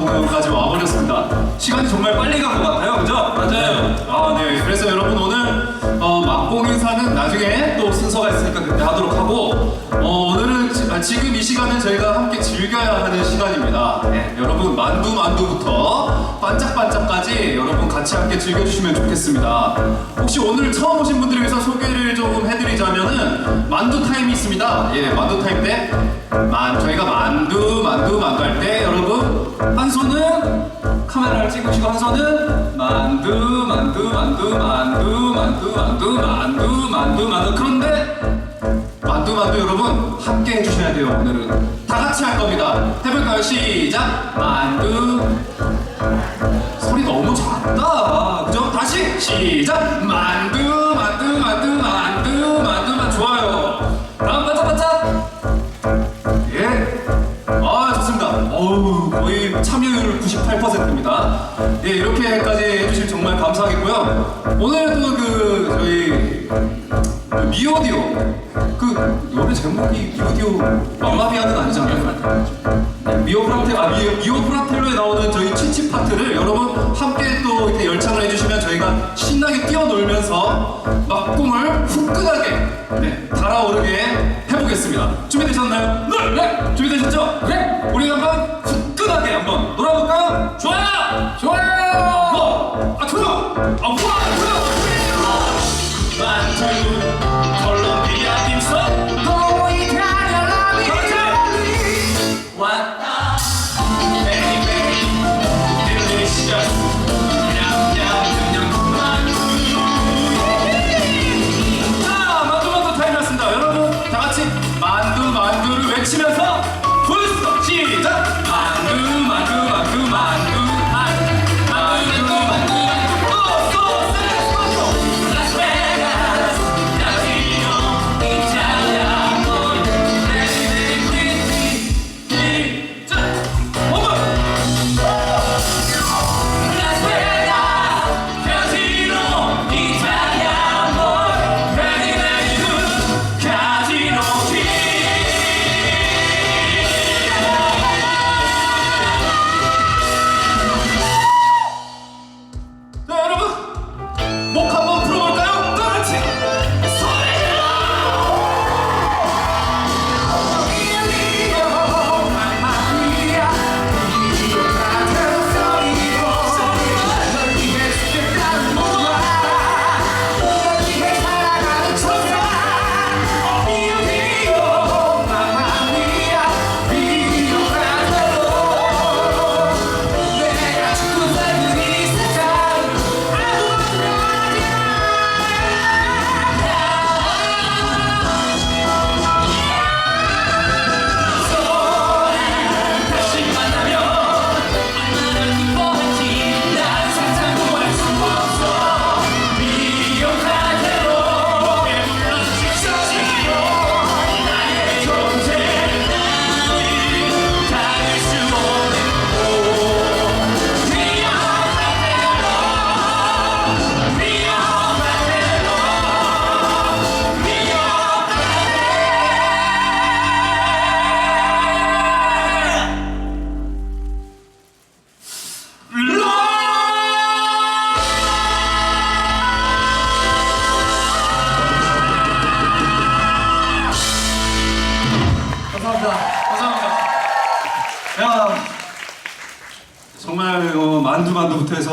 공연까지 와버렸습니다. 시간이 정말 빨리 간 것 같아요, 그죠? 맞아요. 아, 네. 그래서 여러분 오늘 어, 막공 행사는 나중에 또 순서가 있으니까 그때 하도록 하고 어, 오늘은 지, 아, 지금 이 시간은 저희가 함께 즐겨야 하는 시간입니다. 네, 여러분 만두 만두부터 반짝반짝까지 여러분 같이 함께 즐겨주시면 좋겠습니다. 혹시 오늘 처음 오신 분들을 위해서 소개를 조금 해드리자면은 만두 타임이 있습니다. 예, 만두 타임 때 만, 저희가 만두 만두 만두 할 때 여러분 한 손은 카메라를 찍으시고 한 손은 만두 만두 만두 만두 만두 만두 만두 만두 만두. 그런데 만두 만두 여러분 함께 해주셔야 돼요 오늘은. 다 같이 할 겁니다. 해볼까요? 시작! 만두 소리 너무 작다 그죠 다시 시작 만두 만두 만두 만두 만두만 좋아요 다음 반짝반짝 예. 아, 좋습니다. 어우, 거의 참여율 98%입니다. 예, 이렇게까지 해주실 정말 감사하겠고요. 오늘도 그, 저희, 그 미오디오. 그, 노래 제목이 미오디오 맘마비아는 아니잖아요. 네, 미오 프라텔, 아, 미오, 프라텔로에 나오는 저희 치치 파트를 여러분 함께 또 이렇게 열창을 해주시면 저희가 신나게 뛰어놀면서 막공을 후끈하게 네, 달아오르게 해보겠습니다. 준비되셨나요? 네! 네! 준비되셨죠? 네! 우리 한번 후끈하게 한번 놀아볼까요? 좋아요! 좋아요! 뭐? 아, 좋아! 아, 와! 좋아!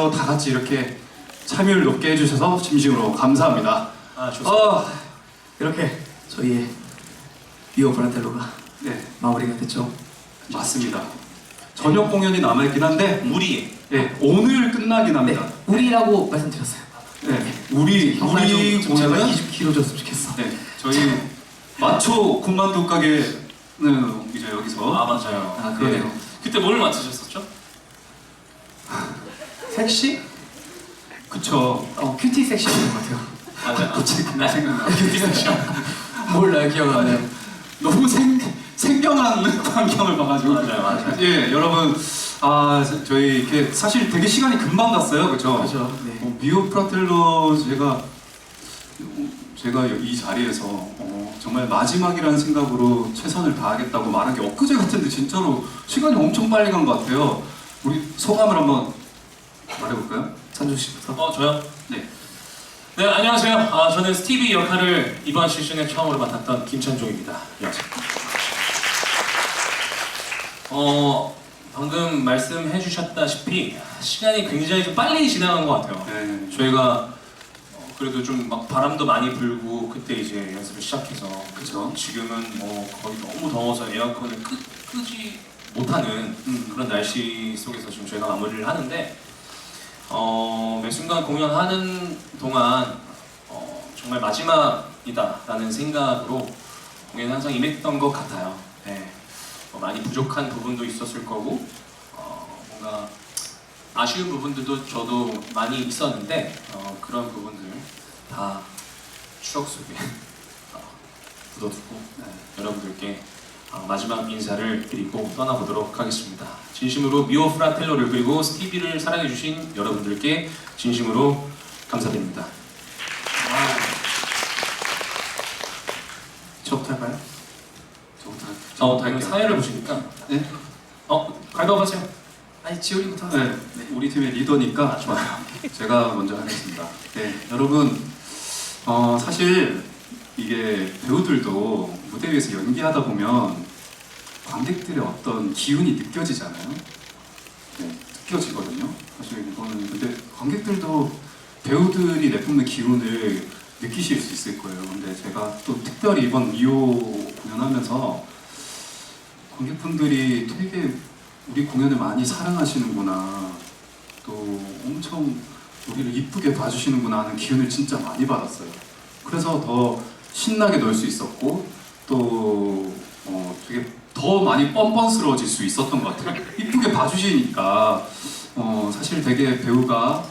만두부터 해서 다 같이 이렇게 참여를 높게 해주셔서 진심으로 감사합니다. 아 좋습니다. 어, 이렇게 저희의 비오 브라텔로가 네, 마무리가 됐죠. 맞습니다. 저녁 공연이 남아있긴 한데, 무리 예, 오늘 끝나긴 네, 합니다. 우리라고 말씀드렸어요. 네, 우리 정말 우리 좀 제발 공연은 기- 길어졌으면 좋겠어. 네, 저희 마초 군만두 가게는 이제 여기서 아 맞아요. 아 그러네요. 예. 그때 뭘 맞추셨었죠? 섹시? 그쵸. 어 큐티 섹시인 것 같아요. 맞아요. 갑자기 그날 생각나. 큐티 섹시. 몰라요 기억 안 나요. 너무 생, 생경한 광경을 봐가지고. 맞아요, 맞아요. 예, 여러분. 아, 저희 이렇게 사실 되게 시간이 금방 갔어요. 그죠? 그죠. 네. 어, 미오 프라텔로 제가 제가 이 자리에서 어, 정말 마지막이라는 생각으로 최선을 다하겠다고 말한 게 엊그제 같은데 진짜로 시간이 엄청 빨리 간 것 같아요. 우리 소감을 한번 말해볼까요? 찬조 씨부터. 어 저요? 네. 네 안녕하세요. 아, 저는 스티비 역할을 이번 시즌에 처음으로 맡았던 김찬종입니다. 안녕하세요. 어 방금 말씀해주셨다시피 시간이 굉장히 좀 빨리 지나간 것 같아요. 네. 저희가 어, 그래도 좀 막 바람도 많이 불고 그때 이제 연습을 시작해서 그쵸. 지금은 뭐 거의 너무 더워서 에어컨을 끄, 끄지 못하는 음. 그런 날씨 속에서 지금 저희가 마무리를 하는데 어, 매 순간 공연하는 동안 어, 정말 마지막이다라는 생각으로 공연에 항상 임했던 것 같아요. 네. 어, 많이 부족한 부분도 있었을 거고 어, 뭔가 아쉬운 부분들도 저도 많이 있었는데 어, 그런 부분들 다 추억 속에 어, 묻어두고 네, 여러분들께 어, 마지막 인사를 드리고 떠나보도록 하겠습니다. 진심으로 미오 프라텔로를 그리고 스티비를 사랑해주신 여러분들께 진심으로 감사드립니다. 저부터 할까요? 저부터 어, 저부터 오늘 할게요. 사회를 보시니까 네. 어, 가위바위보하세요. 아니 지훈이부터 하세요. 네, 우리 팀의 리더니까 좋아요. 제가 먼저 하겠습니다. 네, 여러분, 어, 사실 이게 배우들도 무대 위에서 연기하다 보면 관객들의 어떤 기운이 느껴지잖아요. 네, 느껴지거든요. 사실 이거는 근데 관객들도 배우들이 내뿜는 기운을 느끼실 수 있을 거예요. 근데 제가 또 특별히 이번 미오 공연하면서 관객분들이 되게 우리 공연을 많이 사랑하시는구나. 또 엄청 우리를 이쁘게 봐주시는구나 하는 기운을 진짜 많이 받았어요. 그래서 더 신나게 놀 수 있었고 또 어, 되게 더 많이 뻔뻔스러워질 수 있었던 것 같아요. 이쁘게 봐주시니까 어, 사실 되게 배우가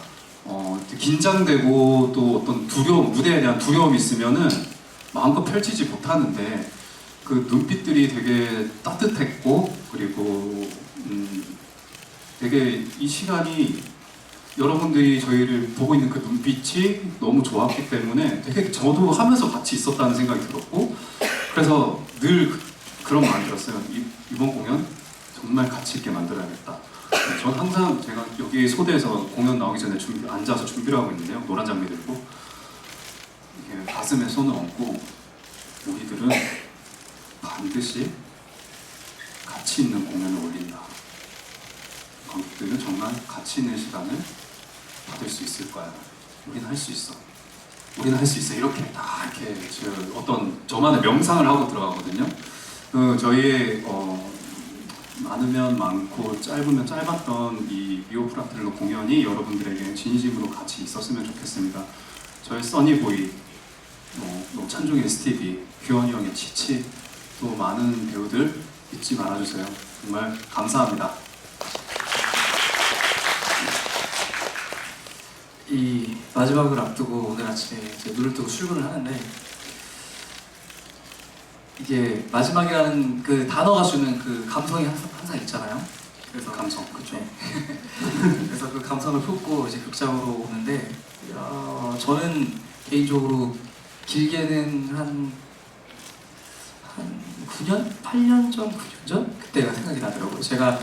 어, 긴장되고 또 어떤 두려움, 무대에 대한 두려움이 있으면은 마음껏 펼치지 못하는데 그 눈빛들이 되게 따뜻했고 그리고 음, 되게 이 시간이 여러분들이 저희를 보고 있는 그 눈빛이 너무 좋았기 때문에 되게 저도 하면서 같이 있었다는 생각이 들었고 그래서 늘 그- 그런 마음이 들었어요. 이, 이번 공연 정말 가치 있게 만들어야겠다. 네, 저는 항상 제가 여기 소대에서 공연 나오기 전에 준비, 앉아서 준비를 하고 있는데요. 노란 장미 들고 가슴에 손을 얹고 우리들은 반드시 가치 있는 공연을 올린다. 관객들은 정말 가치 있는 시간을 받을 수 있을 거야. 우리는 할 수 있어. 우리는 할 수 있어. 이렇게 딱 이렇게 저 어떤 저만의 명상을 하고 들어가거든요. 그 저희의 어, 많으면 많고 짧으면 짧았던 이 미오프라텔로 공연이 여러분들에게 진심으로 같이 있었으면 좋겠습니다. 저희 써니보이, 뭐, 뭐 찬종의 스티비, 규현이 형의 치치, 또 많은 배우들 잊지 말아주세요. 정말 감사합니다. 이 마지막을 앞두고 오늘 아침에 이제 눈을 뜨고 출근을 하는데 이게 마지막이라는 그 단어가 주는 그 감성이 항상, 항상 있잖아요. 그래서 감성, 그쵸. 네. 그래서 그 감성을 품고 이제 극장으로 오는데 어, 저는 개인적으로 길게는 한, 한 9년? 8년 전? 9년 전? 그때가 생각이 나더라고요. 제가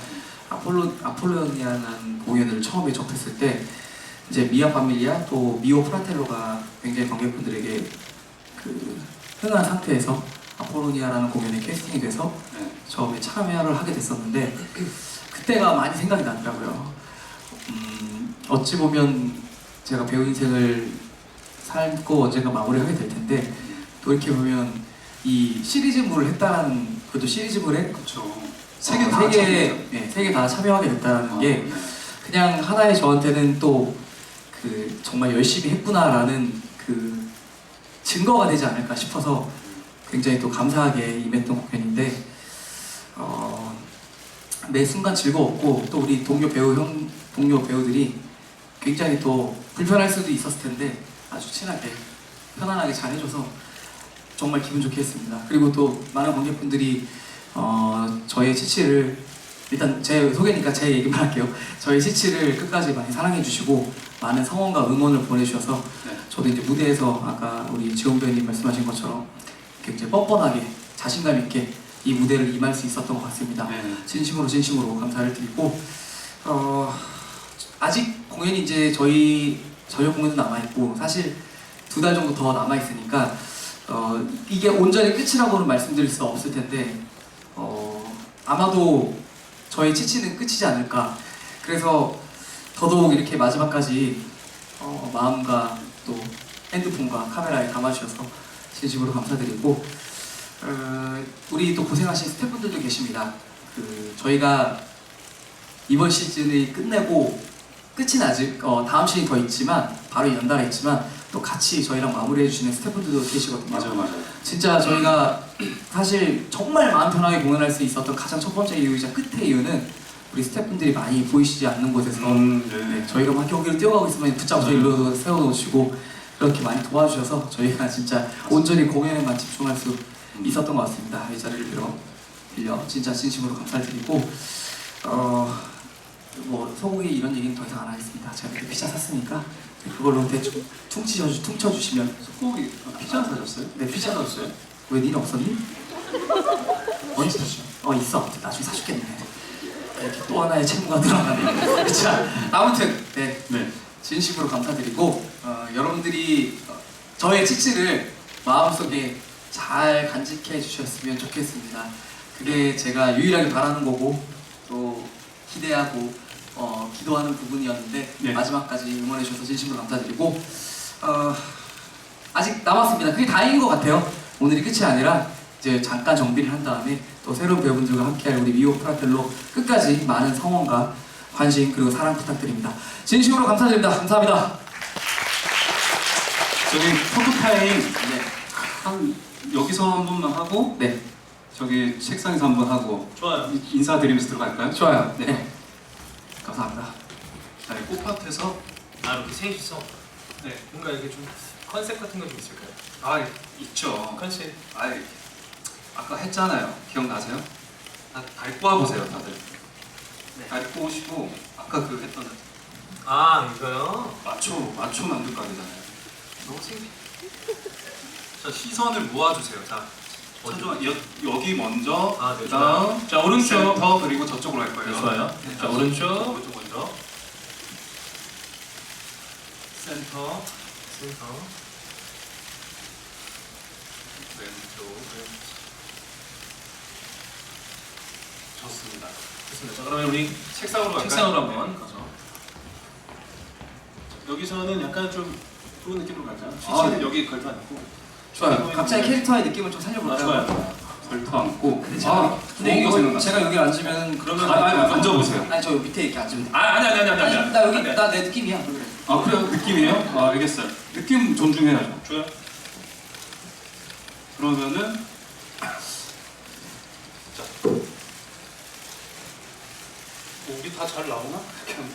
아폴로, 아폴로니아라는 공연을 처음에 접했을 때 이제 미아 파밀리아 또 미오 프라텔로가 굉장히 관객분들에게 그 흥한 상태에서 아폴로니아라는 공연에 캐스팅이 돼서 네. 처음에 참여를 하게 됐었는데 그때가 많이 생각이 나더라고요. 음, 어찌 보면 제가 배우 인생을 살고 언젠가 마무리하게 될 텐데 또 이렇게 보면 이 시리즈물을 했다는 그것도 시리즈물에 그렇죠. 세개 다 세개 네, 세개 다 참여하게 됐다는 게 네. 그냥 하나의 저한테는 또 그 정말 열심히 했구나라는 그 증거가 되지 않을까 싶어서 굉장히 또 감사하게 임했던 공연인데 어, 매 순간 즐거웠고 또 우리 동료 배우 형 동료 배우들이 굉장히 또 불편할 수도 있었을 텐데 아주 친하게 편안하게 잘 해줘서 정말 기분 좋게 했습니다. 그리고 또 많은 관객분들이 어, 저의 치치를 일단 제 소개니까 제 얘기만 할게요. 저희 치치를 끝까지 많이 사랑해 주시고 많은 성원과 응원을 보내주셔서 네. 저도 이제 무대에서 아까 우리 지원 배우님 말씀하신 것처럼 굉장히 뻔뻔하게 자신감 있게 이 무대를 임할 수 있었던 것 같습니다. 네. 진심으로 진심으로 감사를 드리고 어, 아직 공연이 이제 저희 저녁 공연도 남아 있고 사실 두 달 정도 더 남아 있으니까 어, 이게 온전히 끝이라고는 말씀드릴 수 없을 텐데 어, 아마도 저희 치치는 끝이지 않을까. 그래서 더더욱 이렇게 마지막까지 어, 마음과 또 핸드폰과 카메라에 담아주셔서 진심으로 감사드리고 어, 우리 또 고생하신 스태프분들도 계십니다. 그 저희가 이번 시즌이 끝내고 끝이 아직 어, 다음 시즌이 더 있지만 바로 연달아 있지만 또 같이 저희랑 마무리해 주시는 스태프분들도 계시거든요. 맞아요, 맞아요. 진짜 저희가 사실 정말 마음 편하게 공연할 수 있었던 가장 첫 번째 이유이자 끝의 이유는 우리 스태프분들이 많이 보이시지 않는 곳에서 음, 네. 네, 저희가 막 경기를 뛰어가고 있으면 붙잡아 저희 일로 세워놓으시고 이렇게 많이 도와주셔서 저희가 진짜 온전히 공연에만 집중할 수 있었던 것 같습니다. 이 자리를 빌어 빌려 진짜 진심으로 감사드리고 어 뭐 소고기 이런 얘기는 더 이상 안 하겠습니다. 제가 그때 피자 샀으니까 그걸로 대충 퉁치셔 퉁쳐주시면 소고기 아, 피자 사셨어요? 네 피자 넣었어요? 왜 니는 없었니? 언제 샀어? 어 있어. 나중에 사줄겠네. 이렇게 또 하나의 채무가 늘어나네. 자 아무튼 네 네. 진심으로 감사드리고 어, 여러분들이 어, 저의 치치를 마음속에 잘 간직해 주셨으면 좋겠습니다. 그게 제가 유일하게 바라는 거고 또 기대하고 어, 기도하는 부분이었는데 네. 마지막까지 응원해 주셔서 진심으로 감사드리고 어, 아직 남았습니다. 그게 다행인 것 같아요. 오늘이 끝이 아니라 이제 잠깐 정비를 한 다음에 또 새로운 배우분들과 함께할 우리 미오 프라텔로 끝까지 많은 성원과 관심 그리고 사랑 부탁드립니다. 진심으로 감사드립니다. 감사합니다. 저기 포토타임 네, 한 여기서 한 번만 하고 네, 저기 책상에서 한 번 하고 좋아요. 이- 인사드리면서 들어갈까요? 좋아요. 네. 네, 감사합니다. 자, 이 꽃밭에서 아 이렇게 셋이서 네 뭔가 이게 좀 컨셉 같은 거좀 있을까요? 아 있죠. 컨셉 아 아까 했잖아요. 기억나세요? 다 밟고 와보세요, 다들. 네. 밟고 오시고 아까 그 했던 아 이거요? 마초 마초 만두각이잖아요. 너무 창피 자 시선을 모아주세요. 자 천정 여, 여기 먼저 아, 네, 그다음 자 오른쪽 센터 그리고 저쪽으로 할 거예요. 네, 좋아요. 네, 자 오른쪽 오른쪽 먼저 센터 센터 왼쪽 좋습니다. 좋습니다. 자 그러면 우리 책상으로 갈까요? 책상으로 한번 가서 여기서는 약간 좀 그런 느낌으로 갈까요? 아, 치치는 여기 걸터 앉고 좋아요. 각자의 캐릭터의 느낌을 좀아 살려볼까요? 좋아요. 걸터 앉고 근데 제가, 아 근데 이거 생각났어. 제가 여기 앉으면 그러면 아, 아니, 아니, 앉아보세요. 아니 저 밑에 이렇게 앉으면 돼. 아 아니 아니 아니 아니 아니, 아니 나 여기 네. 나내 느낌이야. 그래. 아 그래요? 느낌이에요? 아 알겠어요. 느낌 존중해야죠. 좋아요. 그러면은 목이 다잘 나오나? 이렇게 하면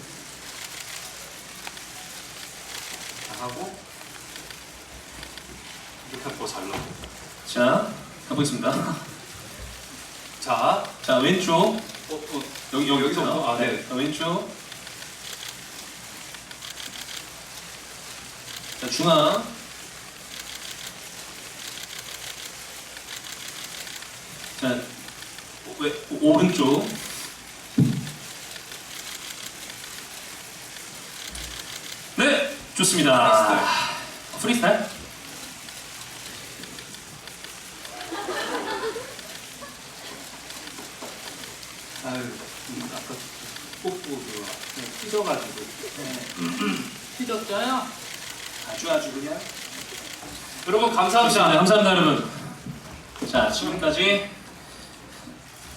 다 하고 이렇게 더잘 나와. 자 가보겠습니다. 자, 자 왼쪽. 어, 어, 여기 여기 여기서부터 아 네. 자, 왼쪽. 자 중앙. 자 오- 왜, 오- 오른쪽. 네 좋습니다. 프리스타일. 아유, 음, 아까 뽑고 그 네, 삐져가지고 삐졌어요? 아주 아주 그냥. 여러분 감사합니다 감사합니다. 감사합니다 여러분 자 지금까지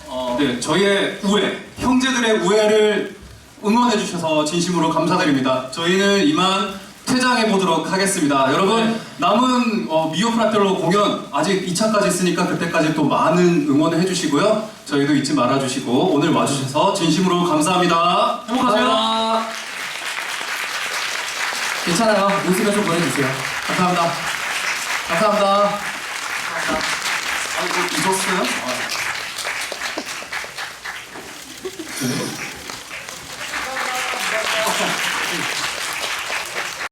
어, 네, 저희의 우애, 형제들의 우애를 응원해 주셔서 진심으로 감사드립니다. 저희는 이만 퇴장해 보도록 하겠습니다. 여러분 네. 남은 어, 미오 프라텔로 공연 아직 2차까지 있으니까 그때까지 또 많은 응원을 해주시고요. 저희도 잊지 말아주시고 오늘 와주셔서 진심으로 감사합니다. 행복하세요 감사합니다. 괜찮아요. 웃으면서 보내주세요. 감사합니다. 감사합니다. 감사합니다. 아, 이거 잊었어요? 네.